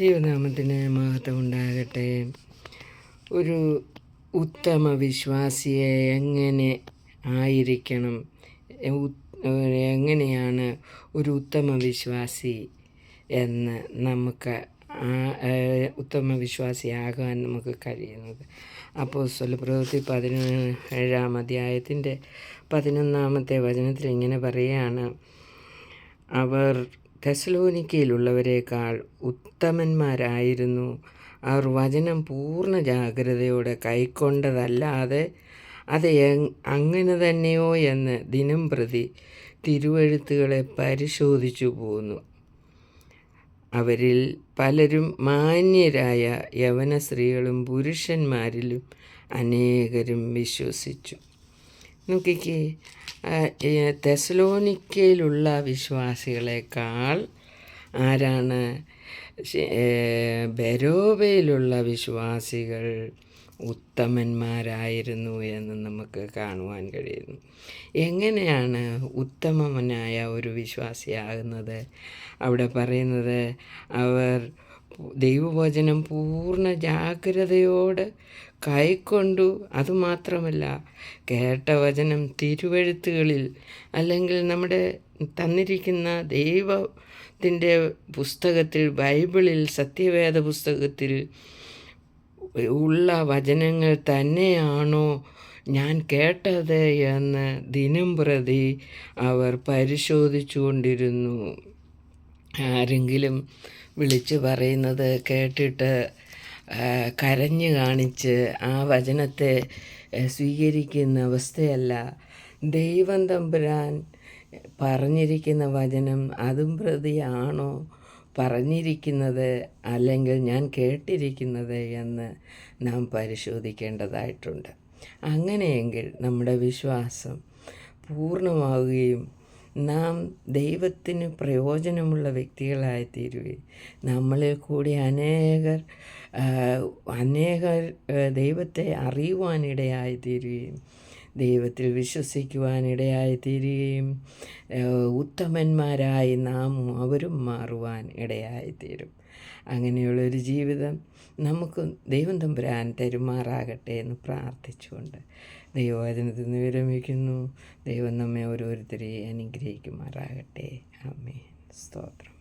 ദൈവനാമത്തിന് മഹത്വം ഉണ്ടാകട്ടെ ഒരു ഉത്തമ വിശ്വാസിയെ എങ്ങനെ ആയിരിക്കണം? എങ്ങനെയാണ് ഒരു ഉത്തമ വിശ്വാസി എന്ന് നമുക്ക് ഉത്തമ വിശ്വാസിയാകാൻ നമുക്ക് കഴിയുന്നത്? അപ്പോൾ സ്വലപ്രവൃത്തി പതിനേഴാം അധ്യായത്തിന്റെ പതിനൊന്നാമത്തെ വചനത്തിൽ ഇങ്ങനെ പറയുകയാണ് അവർ തെസലോനിക്കയിലുള്ളവരെക്കാൾ ഉത്തമന്മാരായിരുന്നു. അവർ വചനം പൂർണ ജാഗ്രതയോടെ കൈക്കൊണ്ടതല്ലാതെ അത് അങ്ങനെ തന്നെയോ എന്ന് ദിനം പ്രതി തിരുവഴുത്തുകളെ പരിശോധിച്ചു പോന്നു. അവരിൽ പലരും മാന്യരായ യവന സ്ത്രീകളും പുരുഷന്മാരിലും അനേകരും വിശ്വസിച്ചു. നോക്കിക്കേ. തെസലോനിക്കയിലുള്ള വിശ്വാസികളെക്കാൾ ആരാണ്? ബെരോബയിലുള്ള വിശ്വാസികൾ ഉത്തമന്മാരായിരുന്നു എന്ന് നമുക്ക് കാണുവാൻ കഴിയുന്നു. എങ്ങനെയാണ് ഉത്തമനായ ഒരു വിശ്വാസിയാകുന്നത്? അവിടെ പറയുന്നത് അവർ ദൈവവചനം പൂർണ ജാഗ്രതയോടെ കൈക്കൊണ്ടു. അതുമാത്രമല്ല കേട്ട വചനം തിരുവഴുത്തുകളിൽ അല്ലെങ്കിൽ നമ്മുടെ തന്നിരിക്കുന്ന ദൈവത്തിന്റെ പുസ്തകത്തിൽ ബൈബിളിൽ സത്യവേദ പുസ്തകത്തിൽ ഉള്ള വചനങ്ങൾ തന്നെയാണോ ഞാൻ കേട്ടത് എന്ന് ദിനം പ്രതി അവർ പരിശോധിച്ചുകൊണ്ടിരുന്നു. ആരെങ്കിലും വിളിച്ചു പറയുന്നത് കേട്ടിട്ട് കരഞ്ഞു കാണിച്ച് ആ വചനത്തെ സ്വീകരിക്കുന്ന അവസ്ഥയല്ല. ദൈവം തമ്പുരാൻ പറഞ്ഞിരിക്കുന്ന വചനം അതും പ്രതിയാണോ പറഞ്ഞിരിക്കുന്നത് അല്ലെങ്കിൽ ഞാൻ കേട്ടിരിക്കുന്നത് എന്ന് നാം പരിശോധിക്കേണ്ടതായിട്ടുണ്ട്. അങ്ങനെയെങ്കിൽ നമ്മുടെ വിശ്വാസം പൂർണമാവുകയും നാം ദൈവത്തിന് പ്രയോജനമുള്ള വ്യക്തികളായി തീരുകയും നമ്മളിൽ കൂടി അനേകർ അനേകർ ദൈവത്തെ അറിയുവാനിടയായി തീരുകയും ദൈവത്തിൽ വിശ്വസിക്കുവാനിടയായി തീരുകയും ഉത്തമന്മാരായി നാം അവരും മാറുവാൻ ഇടയായി തീരും അങ്ങനെയുള്ളൊരു ജീവിതം നമുക്ക് ദൈവം തമ്പുരാൻ തരുമാറാകട്ടെ എന്ന് പ്രാർത്ഥിച്ചുകൊണ്ട് ദൈവവചനത്തിൽ നിന്ന് വിരമിക്കുന്നു. ദൈവം നമ്മെ ഓരോരുത്തരെയും അനുഗ്രഹിക്കുമാറാകട്ടെ. ആമേ സ്തോത്രം.